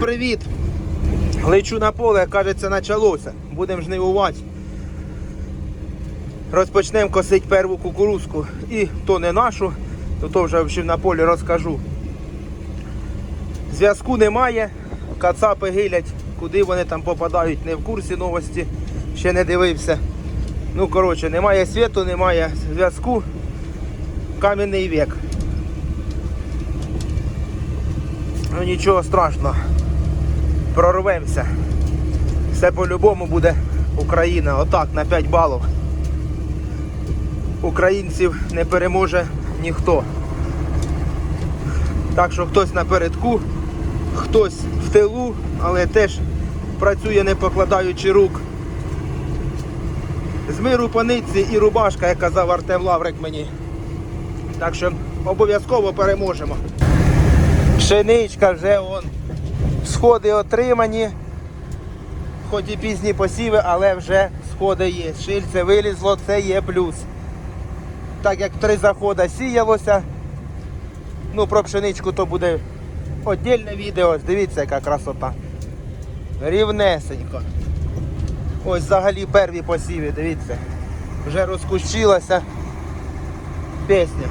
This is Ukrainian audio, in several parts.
Привіт! Лечу на поле, кажеться, почалося. Будемо жнивувати. Розпочнемо косити перву кукурузку. І то не нашу, то, то вже взагалі на полі розкажу. Зв'язку немає, кацапи гилять, куди вони там попадають, не в курсі новості, ще не дивився. Ну, коротше, немає світу, немає зв'язку. Кам'яний вік. Ну нічого страшного. Прорвемося. Все по-любому буде Україна. Отак на 5 балів. Українців не переможе ніхто. Так що хтось напередку, хтось в тилу, але теж працює не покладаючи рук. З миру по нитці і рубашка, як казав Артем Лаврик мені. Так що обов'язково переможемо. Пшеничка вже вон. Сходи отримані. Хоч і пізні посіви, але вже сходи є. Шильце вилізло, це є плюс. Так як три заходи сіялося. Ну, про пшеничку то буде віддільне відео. Дивіться, яка красота. Рівнесенько. Ось взагалі перві посіви, дивіться. Вже розкущилася пісня.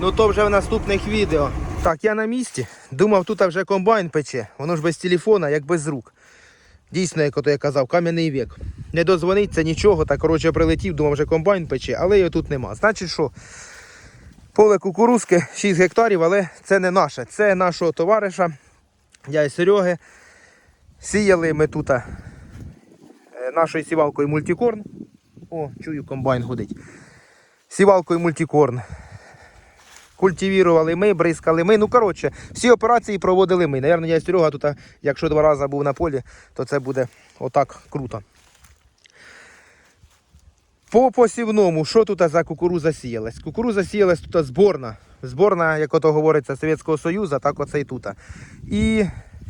Ну то вже в наступних відео. Так, я на місці. Думав, тут вже комбайн пече. Воно ж без телефона, як без рук. Дійсно, як ото я казав, кам'яний вік. Не дозвониться нічого, так коротше прилетів, думав, вже комбайн пече, але його тут нема. Значить що? Поле кукурузки 6 гектарів, але це не наше. Це нашого товариша, я і Сереги. Сіяли ми тут е, нашою сівалкою мультикорн. О, чую, комбайн гудить. Сівалкою мультикорн. Культивірували ми, бризкали ми. Ну, коротше, всі операції проводили ми. Навірно, я Серега тут, якщо два рази був на полі, то це буде отак круто. По посівному, що тут за кукуруза сіялась? Кукуруза сіялась тут зборна. Зборна, як ото говориться, Совєтського Союзу, так оце і тут. І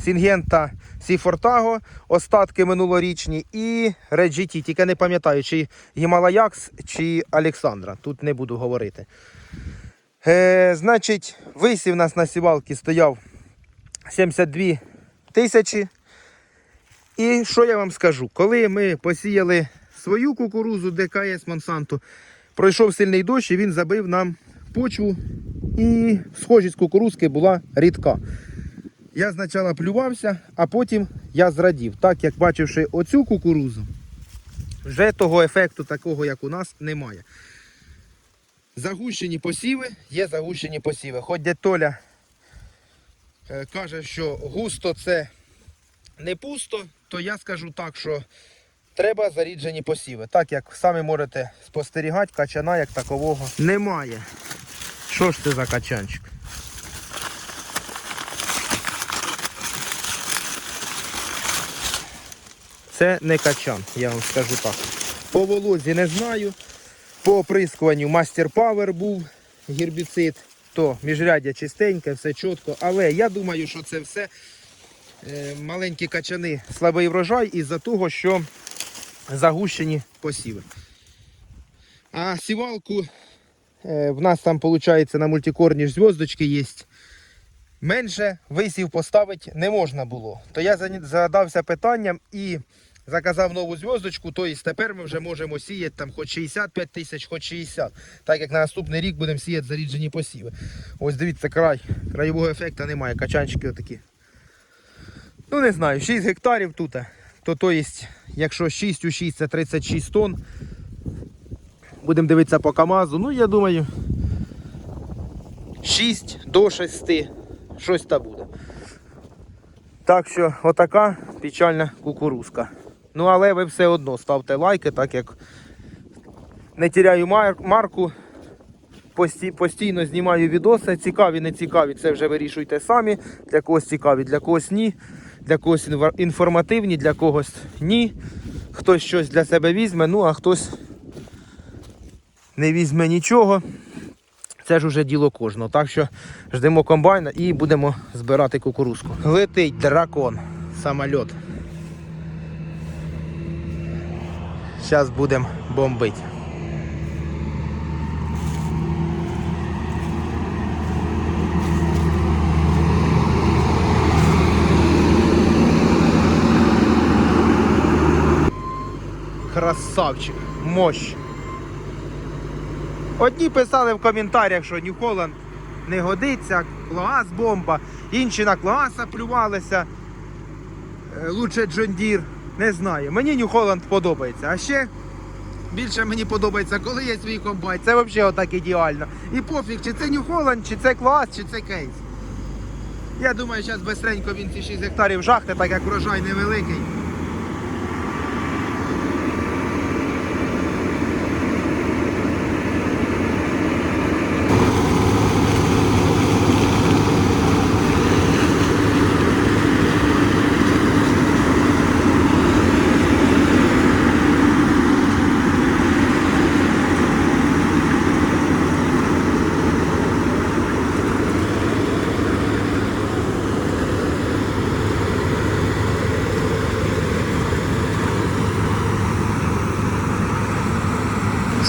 Сінгента Сіфортаго, остатки минулорічні, і Реджіті, тільки не пам'ятаю, чи Гімалаякс, чи Олександра. Тут не буду говорити. Е, значить, висів у нас на сівалці стояв 72 тисячі. І що я вам скажу? Коли ми посіяли свою кукурузу ДКС Монсанту, пройшов сильний дощ і він забив нам почву. І схожість кукурузки була рідка. Я спочатку плювався, а потім я зрадів. Так як бачивши оцю кукурузу, вже того ефекту такого, як у нас, немає. Загущені посіви, є загущені посіви. Хоч дядь е, каже, що густо це не пусто, то я скажу так, що треба заріджені посіви. Так як самі можете спостерігати, качана як такового немає. Що ж це за качанчик? Це не качан, я вам скажу так. По волозі не знаю. По оприскуванню Master Power був гербіцид, то міжрядя чистеньке, все чітко. Але я думаю, що це все е, маленькі качани, слабий врожай із-за того, що загущені посіви. А сівалку е, в нас там, виходить, на мультикорні ж зв'язочки є. Менше висів поставити не можна було. То я за- задався питанням і заказав нову зв'язочку, тобто тепер ми вже можемо сіяти там хоч 65 тисяч, хоч 60. Так як на наступний рік будемо сіяти заріджені посіви. Ось дивіться, край. Краєвого ефекту немає, качанчики отакі. Ну не знаю, 6 гектарів тут. То, то є, якщо 6 у 6 це 36 тонн. Будемо дивитися по КАМАЗу. Ну, я думаю, 6 до 6. Щось та буде. Так що отака печальна кукурузка. Ну, але ви все одно ставте лайки, так як не тіряю марку. Постійно знімаю відоси. Цікаві, не цікаві, це вже вирішуйте самі. Для когось цікаві, для когось ні. Для когось інформативні, для когось ні. Хтось щось для себе візьме, ну а хтось не візьме нічого. Це ж уже діло кожного. Так що ждемо комбайна і будемо збирати кукурузку. Летить дракон, самольот. Зараз будемо бомбить. Красавчик, мощ. Одні писали в коментарях, що Нью-Холланд не годиться, Клоас бомба, інші на Клоаса плювалися, е, лучше Джондір. Не знаю. Мені Нью Холланд подобається. А ще більше мені подобається, коли є свій комбайн. Це взагалі отак ідеально. І пофіг, чи це Нью Холланд, чи це клас, чи це кейс. Я думаю, зараз безстренько він ці 6 гектарів жахне, так як врожай невеликий.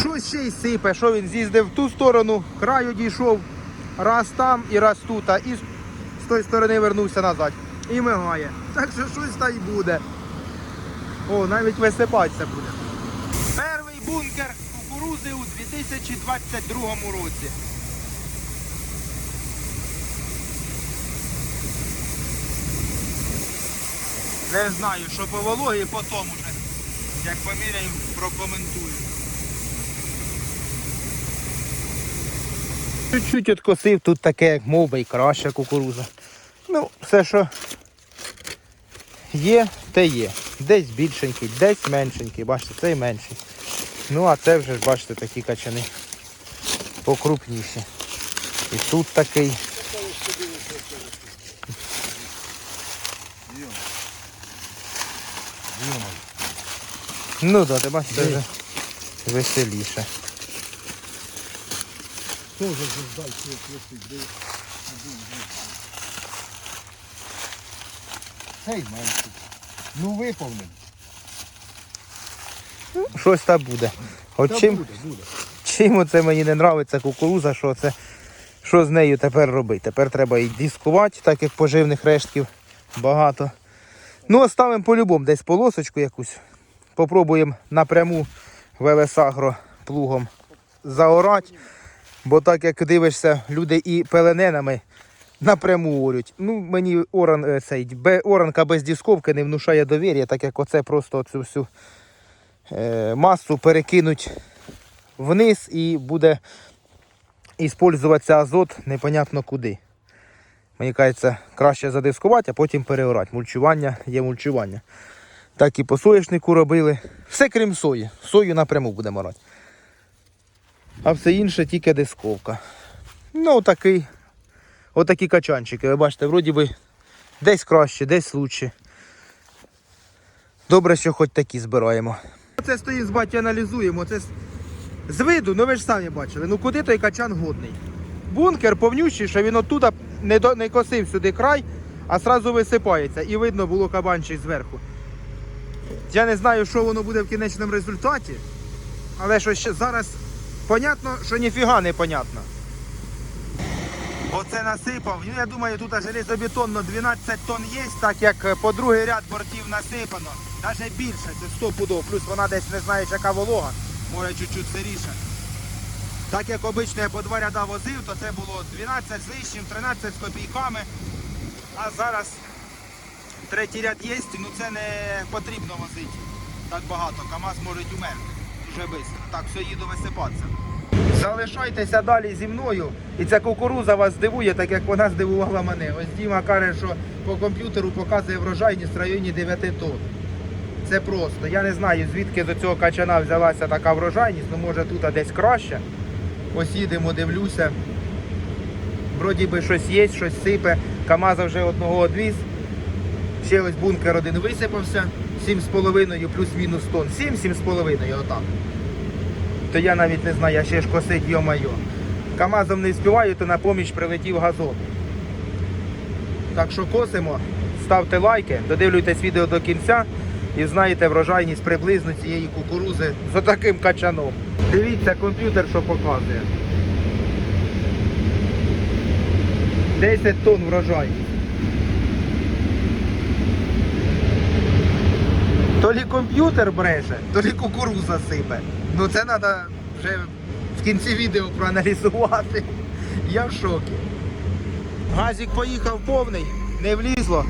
Щось сипе, що він з'їздив в ту сторону, краю дійшов, раз там і раз тут, і з тої сторони вернувся назад. І мигає. Так що щось та й буде. О, навіть висипатися буде. Перший бункер кукурузи у 2022 році. Не знаю, що по вологі, потім уже. Як поміряю, прокоментую. Чуть-чуть откосив, тут таке, як мов би, і краща кукуруза. Ну, все, що є, те є. Десь більшенький, десь меншенький. Бачите, цей менший. Ну, а це вже бачите, такі качани покрупніші. І тут такий. Ну так, ти бачиш, це вже веселіше. Тоже же дальше крутить, де Гей, менше. Ну виповнений. Щось там буде. От Та чим, буде, буде. чим оце мені не подобається кукуруза, що це, що з нею тепер робити? Тепер треба і дискувати, так як поживних рештків багато. Ну, оставимо по-любому десь полосочку якусь. Попробуємо напряму велесагро плугом заорати. Бо так як дивишся, люди і пелененами напряму орють. Ну, мені оран, е, цей, оранка без дисковки не внушає довір'я, так як оце просто цю всю е, масу перекинуть вниз і буде іспользуватися азот непонятно куди. Мені кажеться, краще задискувати, а потім переорати. Мульчування є мульчування. Так і по соняшнику робили. Все крім сої. Сою напряму будемо орати. А все інше тільки дисковка. Ну, отакий, отакі качанчики. Ви бачите, вроді би десь краще, десь лучше. Добре, що хоч такі збираємо. Це стоїть з батьком аналізуємо. Це з- виду, ну ви ж самі бачили. Ну куди той качан годний? Бункер повнющий, що він оттуда не, до, не косив сюди край, а сразу висипається. І видно було кабанчик зверху. Я не знаю, що воно буде в кінечному результаті, але що ще зараз понятно, що ніфіга не понятно. Оце насипав. Ну, я думаю, тут железобетонно 12 тонн є, так як е, по другий ряд бортів насипано. Навіть більше, це 100 пудов. Плюс вона десь не знає, яка волога, може чуть-чуть сиріша. Так як обично я по два ряда возив, то це було 12 з лишнім, 13 з копійками. А зараз третій ряд є, ну це не потрібно возити так багато. КАМАЗ може умерти швидко. Так, все, їду висипатися. Залишайтеся далі зі мною. І ця кукуруза вас здивує, так як вона здивувала мене. Ось Діма каже, що по комп'ютеру показує врожайність в районі 9 тонн. Це просто. Я не знаю, звідки до цього качана взялася така врожайність, ну може тут десь краще. Ось їдемо, дивлюся. Вроді би щось є, щось сипе. Камаза вже одного одвіз. Ще ось бункер один висипався. 7,5 плюс-мінус тонн. 7-7,5 отак. То я навіть не знаю, я ще ж косить, йо-майо. Камазом не співаю, то на поміч прилетів газон. Так що косимо, ставте лайки, додивлюйтесь відео до кінця і знаєте врожайність приблизно цієї кукурузи з отаким качаном. Дивіться комп'ютер, що показує. 10 тонн врожайність. То лі комп'ютер бреше, то лі кукуруза сипе. Ну це треба вже в кінці відео проаналізувати. Я в шокі. Газик поїхав повний, не влізло.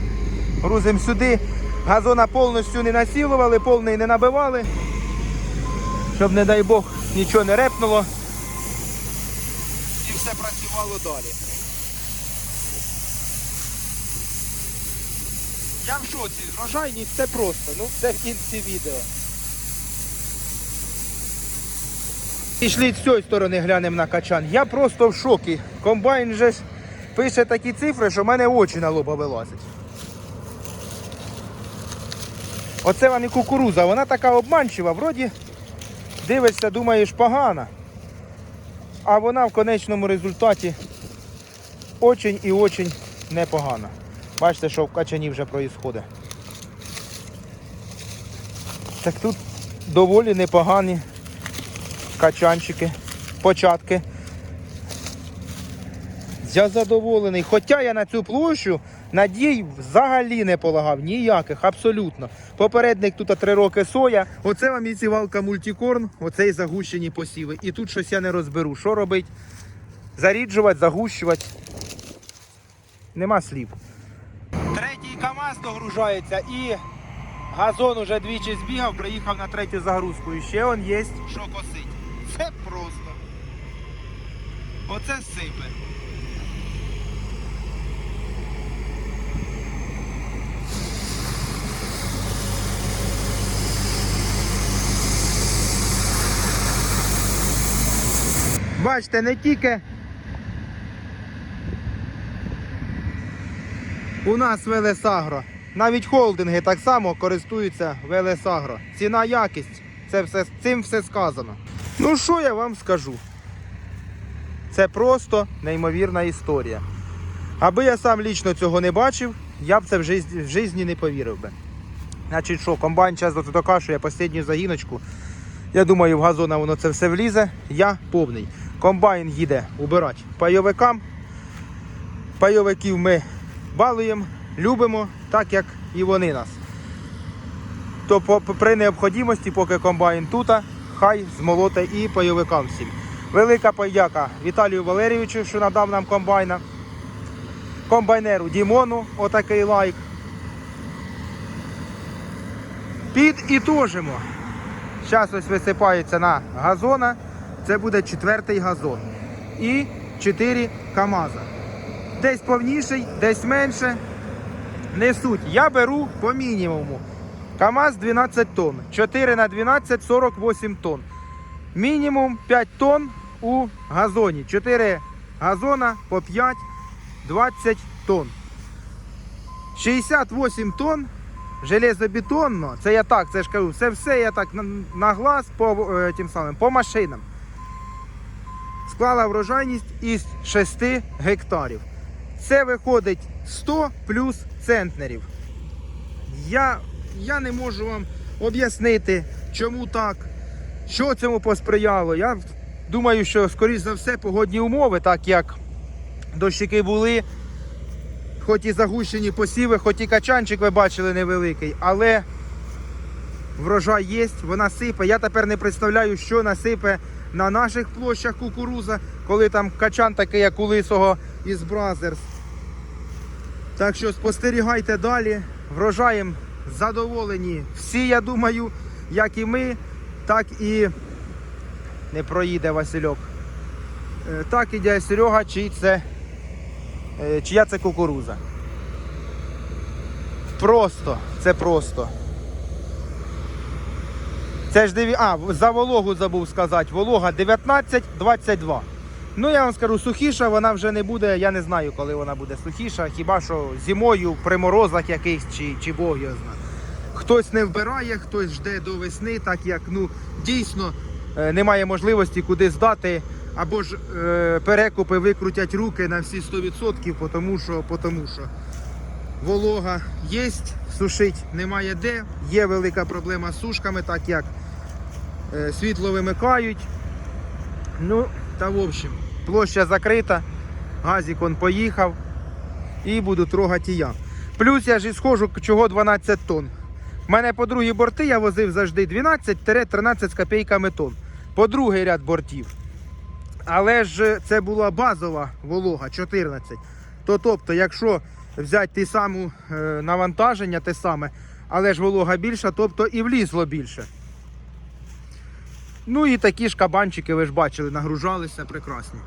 Грузимо сюди. Газона повністю не насілували, повний не набивали. Щоб, не дай Бог, нічого не репнуло. І все працювало далі. Я в шоці, врожайність це просто, ну це в кінці відео. Пішли з цієї сторони глянемо на качан. Я просто в шокі. Комбайн же пише такі цифри, що в мене очі на лоба вилазять. Оце вам і кукуруза, вона така обманчива, вроді дивишся, думаєш, погана. А вона в конечному результаті очень і очень непогана. Бачите, що в качані вже проїсходить. Так тут доволі непогані качанчики, початки. Я задоволений. Хоча я на цю площу надій взагалі не полагав. Ніяких, абсолютно. Попередник тут 3 роки соя. Оце вам і цівалка мультикорн, оце і загущені посіви. І тут щось я не розберу. Що робить? Заріджувати, загущувати. Нема слів. Третій КАМАЗ догружається і газон уже двічі збігав, приїхав на третю загрузку. І ще он є, що косить. Це просто. Оце сипе. Бачите, не тільки у нас Велесагро. Навіть холдинги так само користуються Велесагро. Ціна якість. Це все, цим все сказано. Ну що я вам скажу? Це просто неймовірна історія. Аби я сам лічно цього не бачив, я б це в житті, житті не повірив би. Значить що, комбайн час докашує останню загіночку. Я думаю, в газона воно це все влізе. Я повний. Комбайн їде убирати пайовикам. Пайовиків ми балуємо, любимо, так як і вони нас. То по- при необхідності, поки комбайн тут, хай змолоте і пайовикам всім. Велика подяка Віталію Валерійовичу, що надав нам комбайна. Комбайнеру Дімону, отакий лайк. Підітожимо. Зараз ось висипається на газона. Це буде четвертий газон. І 4 КАМАЗа. Десь повніший, десь менше. Не суть. Я беру по мінімуму. КАМАЗ 12 тонн. 4 на 12 48 тонн. Мінімум 5 тонн у газоні. 4 газона по 5 20 тонн. 68 тонн железобетонно. Це я так, це ж кажу, це все я так на, на глаз по, е, тим самим, по машинам. Склала врожайність із 6 гектарів. Це виходить 100 плюс центнерів. Я, я не можу вам об'яснити, чому так, що цьому посприяло. Я думаю, що, скоріш за все, погодні умови, так як дощики були, хоч і загущені посіви, хоч і качанчик ви бачили невеликий, але врожай є, вона сипе. Я тепер не представляю, що насипе на наших площах кукуруза, коли там качан такий, як у лисого із Бразерс. Так що спостерігайте далі. Врожаєм задоволені всі, я думаю, як і ми, так і не проїде Васильок. Е, Так і дядя Серега, чий це, е, чия це кукуруза. Просто, це просто. Це ж диві... А, за вологу забув сказати. Волога 19-22. Ну я вам скажу, сухіша вона вже не буде, я не знаю, коли вона буде сухіша, хіба що зимою при морозах якихось чи, чи Бог його знає. Хтось не вбирає, хтось жде до весни, так як ну дійсно е, немає можливості куди здати, або ж е, перекупи викрутять руки на всі 100%, тому що, тому що волога є, сушить немає де. Є велика проблема з сушками, так як е, світло вимикають. Ну, та в общем, площа закрита, газик он поїхав і буду трогати я. Плюс я ж і схожу, чого 12 тонн. У мене по другі борти я возив завжди 12-13 з копійками тонн. По другий ряд бортів. Але ж це була базова волога 14. То тобто, якщо взяти ті саму е, навантаження, те саме, але ж волога більша, тобто і влізло більше. Ну і такі ж кабанчики, ви ж бачили, нагружалися прекрасні.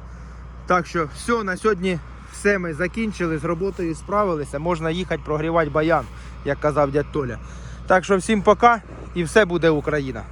Так що все, на сьогодні все ми закінчили, з роботою справилися. Можна їхати прогрівати баян, як казав дядь Толя. Так що всім пока і все буде Україна.